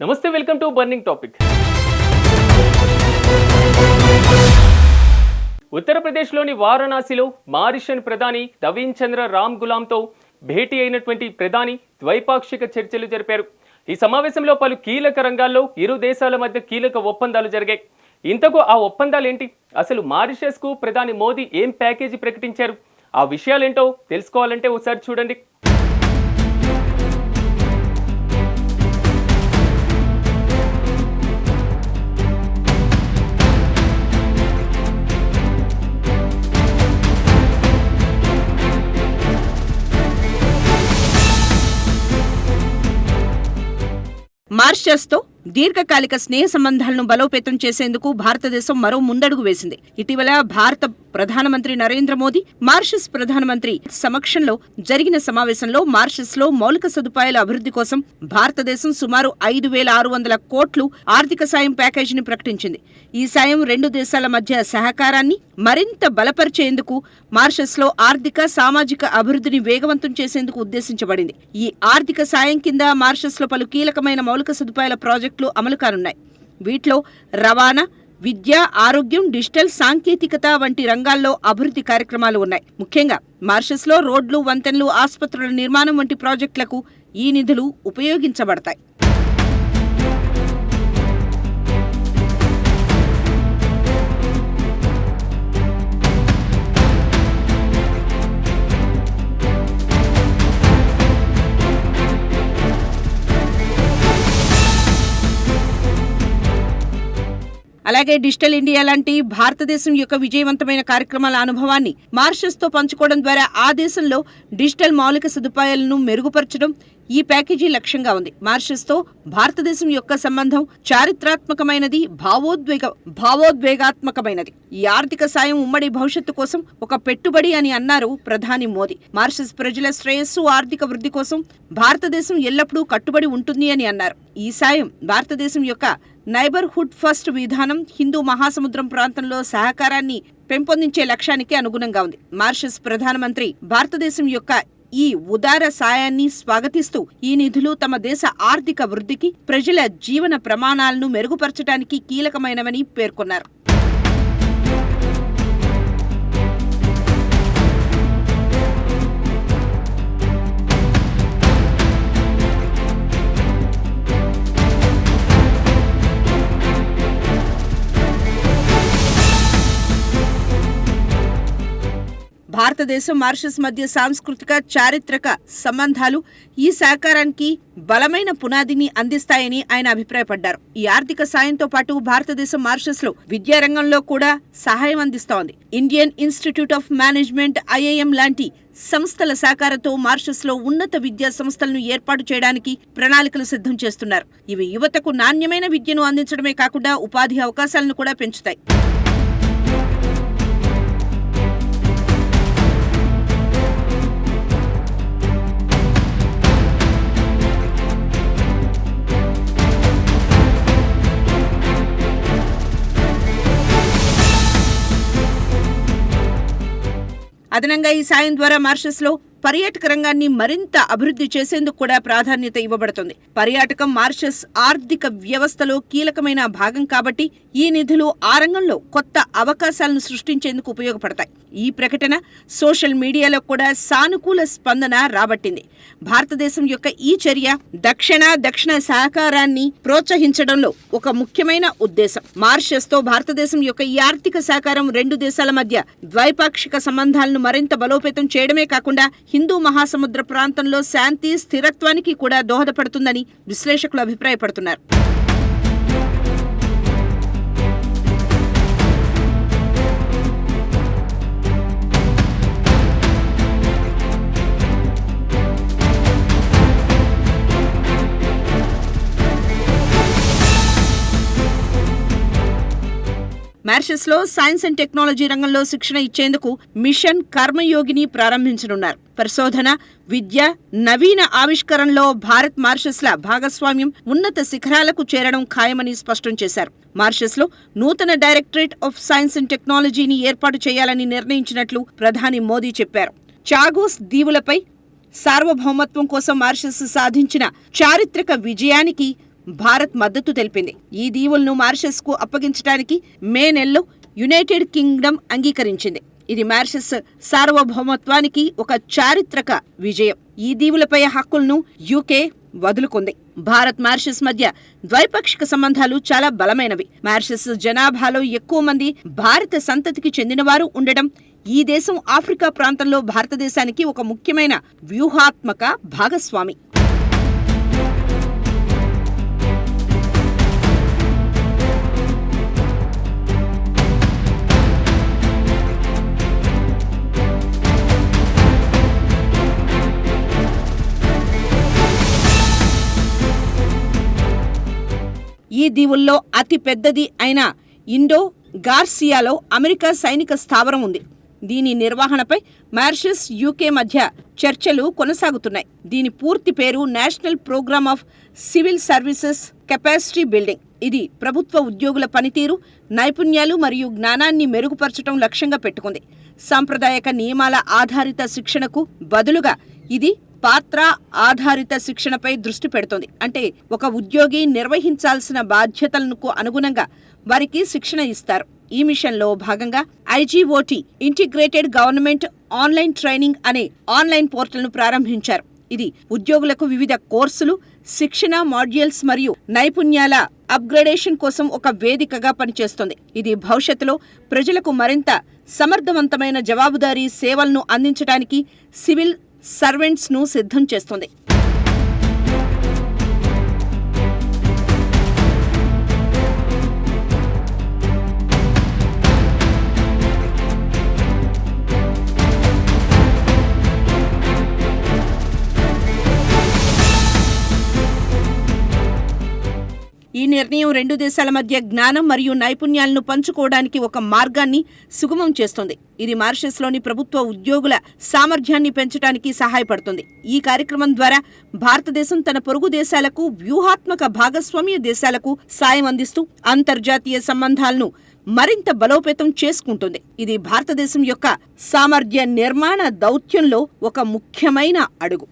నమస్తే welcome to burning topic. ఉత్తరప్రదేశ్లోని వారణాసిలో మారిషన్ ప్రధాని దవీన్ చంద్ర రామ్ గులాంతో భేటీ అయినటువంటి ప్రధాని ద్వైపాక్షిక చర్చలు జరిపారు. ఈ సమావేశంలో పలు కీలక రంగాల్లో ఇరు దేశాల మధ్య కీలక ఒప్పందాలు జరిగాయి. ఇంతకు ఆ ఒప్పందాలు ఏంటి అసలు మారిషస్కు ప్రధాని మోదీ ఏం ప్యాకేజీ ప్రకటించారు? ఆ విషయాలేంటో తెలుసుకోవాలంటే ఒకసారి చూడండి. మారిషస్తో దీర్ఘకాలిక స్నేహ సంబంధాలను బలోపేతం చేసేందుకు భారతదేశం మరో ముందడుగు వేసింది. ఇటీవల భారత ప్రధానమంత్రి నరేంద్ర మోదీ మారిషస్ ప్రధానమంత్రి సమక్షంలో జరిగిన సమావేశంలో మారిషస్లో మౌలిక సదుపాయాల అభివృద్ధి కోసం భారతదేశం సుమారు ఐదు వేల ఆరు వందల కోట్లు ఆర్థిక సాయం ప్యాకేజీని ప్రకటించింది. ఈ సాయం రెండు దేశాల మధ్య సహకారాన్ని మరింత బలపరిచేందుకు మారిషస్లో ఆర్థిక సామాజిక అభివృద్ధిని వేగవంతం చేసేందుకు ఉద్దేశించబడింది. ఈ ఆర్థిక సాయం కింద మారిషస్లో పలు కీలకమైన మౌలిక సదుపాయాల ప్రాజెక్టులు అమలు కానున్నాయి. వీటిలో రవాణా విద్య ఆరోగ్యం డిజిటల్ సాంకేతికత వంటి రంగాల్లో అభివృద్ధి కార్యక్రమాలు ఉన్నాయి. ముఖ్యంగా మార్షస్లో రోడ్లు వంతెనలు ఆసుపత్రుల నిర్మాణం వంటి ప్రాజెక్టులకు ఈ నిధులు ఉపయోగించబడతాయి. అలాగే డిజిటల్ ఇండియా లాంటి భారతదేశం యొక్క విజయవంతమైన కార్యక్రమాల అనుభవాన్ని మారిషస్తో పంచుకోవడం ద్వారా ఆ దేశంలో డిజిటల్ మౌలిక సదుపాయాలను మెరుగుపరచడం ఈ ప్యాకేజీ లక్ష్యంగా ఉంది. మారిషస్తో భారతదేశం యొక్క సంబంధం చారిత్రాత్మకమైనది భావోద్వేగ భావోద్వేగాత్మకమైనది. ఈ ఆర్థిక సాయం ఉమ్మడి భవిష్యత్తు కోసం ఒక పెట్టుబడి అని అన్నారు ప్రధాని మోదీ. మారిషస్ ప్రజల శ్రేయస్సు ఆర్థిక వృద్ధి కోసం భారతదేశం ఎల్లప్పుడూ కట్టుబడి ఉంటుంది అని అన్నారు. ఈ సాయం భారతదేశం యొక్క నైబర్హుడ్ ఫస్ట్ విధానం హిందూ మహాసముద్రం ప్రాంతంలో సహకారాన్ని పెంపొందించే లక్ష్యానికి అనుగుణంగా ఉంది. మారిషస్ ప్రధానమంత్రి భారతదేశం యొక్క ఈ ఉదార సాయాన్ని స్వాగతిస్తూ ఈ నిధులు తమ దేశ ఆర్థిక వృద్ధికి ప్రజల జీవన ప్రమాణాలను మెరుగుపరచడానికి కీలకమైనవని పేర్కొన్నారు. భారతదేశం మారిషస్ మధ్య సాంస్కృతిక చారిత్రక సంబంధాలు ఈ సహకారానికి బలమైన పునాదిని అందిస్తాయని ఆయన అభిప్రాయపడ్డారు. ఈ ఆర్థిక సాయంతో పాటు భారతదేశం మారిషస్లో విద్యారంగంలో కూడా సహాయం అందిస్తోంది. Indian Institute of Management IIM లాంటి సంస్థల సహకారంతో మారిషస్లో ఉన్నత విద్యా సంస్థలను ఏర్పాటు చేయడానికి ప్రణాళికలు సిద్ధం చేస్తున్నారు. ఇవి యువతకు నాణ్యమైన విద్యను అందించడమే కాకుండా ఉపాధి అవకాశాలను కూడా పెంచుతాయి. అదనంగా ఈ సాయం ద్వారా మారిషస్లో పర్యాటక రంగాన్ని మరింత అభివృద్ధి చేసేందుకు కూడా ప్రాధాన్యత ఇవ్వబడుతుంది. పర్యాటకం మారిషస్ ఆర్థిక వ్యవస్థలో కీలకమైన భాగం కాబట్టి ఈ నిధులు ఆ రంగంలో కొత్త అవకాశాలను సృష్టించేందుకు ఉపయోగపడతాయి. ఈ ప్రకటన సోషల్ మీడియాలో కూడా సానుకూల స్పందన రాబట్టింది. భారతదేశం యొక్క ఈ చర్య దక్షిణ దక్షిణ సహకారాన్ని ప్రోత్సహించడంలో ఒక ముఖ్యమైన ఉద్దేశం. మారిషస్తో భారతదేశం యొక్క ఈ ఆర్థిక సహకారం రెండు దేశాల మధ్య ద్వైపాక్షిక సంబంధాలను మరింత బలోపేతం చేయడమే కాకుండా హిందూ మహాసముద్ర ప్రాంతంలో శాంతి స్థిరత్వానికి కూడా దోహదపడుతుందని విశ్లేషకులు అభిప్రాయపడుతున్నారు. మారిషస్లో సైన్స్ అండ్ టెక్నాలజీ రంగంలో శిక్షణ ఇచ్చేందుకు మిషన్ కర్మయోగిని ప్రారంభించనున్నారు. పరిశోధన విద్య నవీన ఆవిష్కరణలో భారత్ మారిషస్ల భాగస్వామ్యం ఉన్నత శిఖరాలకు చేరడం ఖాయమని స్పష్టం చేశారు. మారిషస్లో నూతన డైరెక్టరేట్ ఆఫ్ సైన్స్ అండ్ టెక్నాలజీని ఏర్పాటు చేయాలని నిర్ణయించినట్లు ప్రధాని మోదీ చెప్పారు. చాగోస్ దీవులపై సార్వభౌమత్వం కోసం మారిషస్ సాధించిన చారిత్రక విజయానికి భారత్ మద్దతు తెలిపింది. ఈ దీవులను మారిషస్కు అప్పగించడానికి మే నెలలో యునైటెడ్ కింగ్డమ్ అంగీకరించింది. ఇది మారిషస్ సార్వభౌమత్వానికి ఒక చారిత్రక విజయం. ఈ దీవులపై హక్కులను యూకే వదులుకుంది. భారత్ మారిషస్ మధ్య ద్వైపాక్షిక సంబంధాలు చాలా బలమైనవి. మారిషస్ జనాభాలో ఎక్కువ మంది భారత సంతతికి చెందినవారు ఉండడం ఈ దేశం ఆఫ్రికా ప్రాంతంలో భారతదేశానికి ఒక ముఖ్యమైన వ్యూహాత్మక భాగస్వామి. దీవుల్లో అతి పెద్దది అయిన ఇండో గార్సియాలో అమెరికా సైనిక స్థావరం ఉంది. దీని నిర్వహణపై మారిషస్ యూకే మధ్య చర్చలు కొనసాగుతున్నాయి. దీని పూర్తి పేరు National Programme of Civil Services Capacity Building. ఇది ప్రభుత్వ ఉద్యోగుల పనితీరు నైపుణ్యాలు మరియు జ్ఞానాన్ని మెరుగుపరచడం లక్ష్యంగా పెట్టుకుంది. సాంప్రదాయక నియమాల ఆధారిత శిక్షణకు బదులుగా ఇది పాత్ర ఆధారిత శిక్షణపై దృష్టి పెడుతుంది. అంటే ఒక ఉద్యోగి నిర్వహించాల్సిన బాధ్యతలకు అనుగుణంగా వారికి శిక్షణ ఇస్తారు. ఈ మిషన్లో భాగంగా iGOT integrated government online training అనే ఆన్లైన్ పోర్టల్ను ప్రారంభించారు. ఇది ఉద్యోగులకు వివిధ కోర్సులు శిక్షణ మాడ్యూల్స్ మరియు నైపుణ్యాల అప్గ్రేడేషన్ కోసం ఒక వేదికగా పనిచేస్తుంది. ఇది భవిష్యత్తులో ప్రజలకు మరింత సమర్థవంతమైన జవాబుదారీ సేవలను అందించడానికి సివిల్ సర్వెంట్స్ను సిద్ధం చేస్తుంది. నిర్ణయం రెండు దేశాల మధ్య జ్ఞానం మరియు నైపుణ్యాలను పంచుకోవడానికి ఒక మార్గాన్ని సుగమం చేస్తుంది. ఇది మారిషస్లోని ప్రభుత్వ ఉద్యోగుల సామర్థ్యాన్ని పెంచడానికి సహాయపడుతుంది. ఈ కార్యక్రమం ద్వారా భారతదేశం తన పొరుగు దేశాలకు వ్యూహాత్మక భాగస్వామ్య దేశాలకు సాయం అందిస్తూ అంతర్జాతీయ సంబంధాలను మరింత బలోపేతం చేసుకుంటుంది. ఇది భారతదేశం యొక్క సామర్థ్య నిర్మాణ దౌత్యంలో ఒక ముఖ్యమైన అడుగు.